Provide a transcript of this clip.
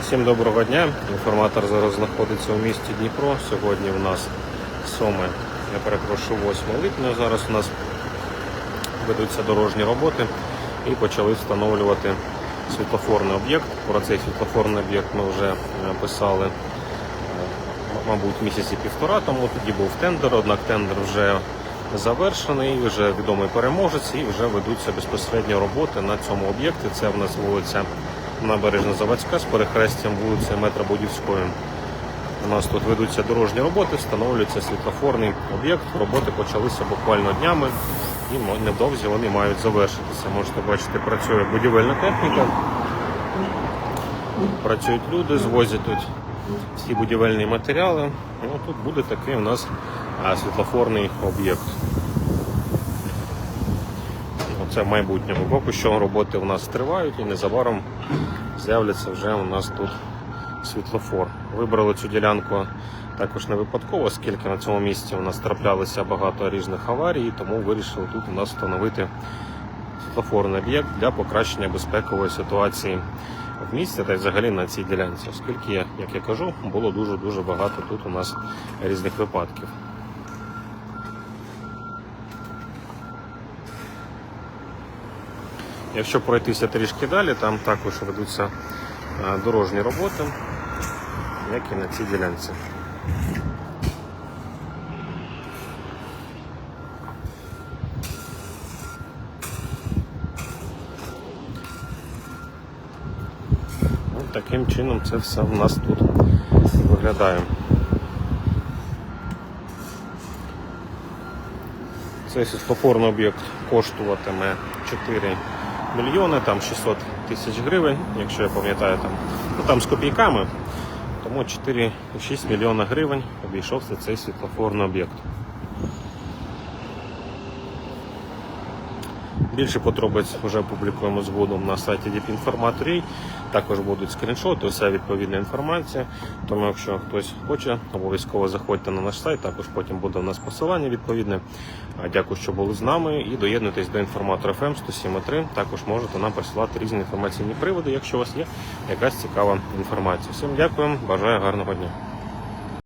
Всім доброго дня. Інформатор зараз знаходиться у місті Дніпро. Сьогодні у нас 7, я перепрошую, 8 липня. Зараз у нас ведуться дорожні роботи і почали встановлювати світлофорний об'єкт. Про цей світлофорний об'єкт ми вже е, писали, е, мабуть, місяці півтора тому. Тоді був тендер, однак тендер вже завершений, вже відомий переможець і вже ведуться безпосередньо роботи на цьому об'єкті. Це в нас вулиця Набережна Заводська з перехрестям вулиці Метробудівської. У нас тут ведуться дорожні роботи, встановлюється світлофорний об'єкт. Роботи почалися буквально днями і невдовзі вони мають завершитися. Можете бачити, працює будівельна техніка, працюють люди, звозять тут всі будівельні матеріали. Ну, тут буде такий у нас світлофорний об'єкт. Ну, Це в майбутньому. Поки що роботи у нас тривають і незабаром з'являться вже у нас тут світлофор. Вибрали цю ділянку також не випадково, оскільки на цьому місці у нас траплялися багато різних аварій, тому вирішили тут у нас встановити світлофорний об'єкт для покращення безпекової ситуації в місті та й взагалі на цій ділянці, оскільки, як я кажу, було дуже-дуже багато тут у нас різних випадків. Якщо пройтися трішки далі, там також ведуться е, дорожні роботи, як і на цій ділянці. Ось таким чином це все в нас тут виглядає. Цей світлофорний об'єкт коштуватиме 4 мільйони, там 600 тисяч гривень, якщо я пам'ятаю, там, ну, там з копійками. Тому 4,6 мільйона гривень обійшовся цей світлофорний об'єкт. Більше подробиць вже опублікуємо згодом на сайті Діпінформаторій. Також будуть скріншоти, вся відповідна інформація. Тому, якщо хтось хоче, обов'язково заходьте на наш сайт. Також потім буде у нас посилання відповідне. Дякую, що були з нами. І доєднуйтесь до інформатора FM 107.3. Також можете нам присилати різні інформаційні приводи, якщо у вас є якась цікава інформація. Всім дякую, бажаю гарного дня.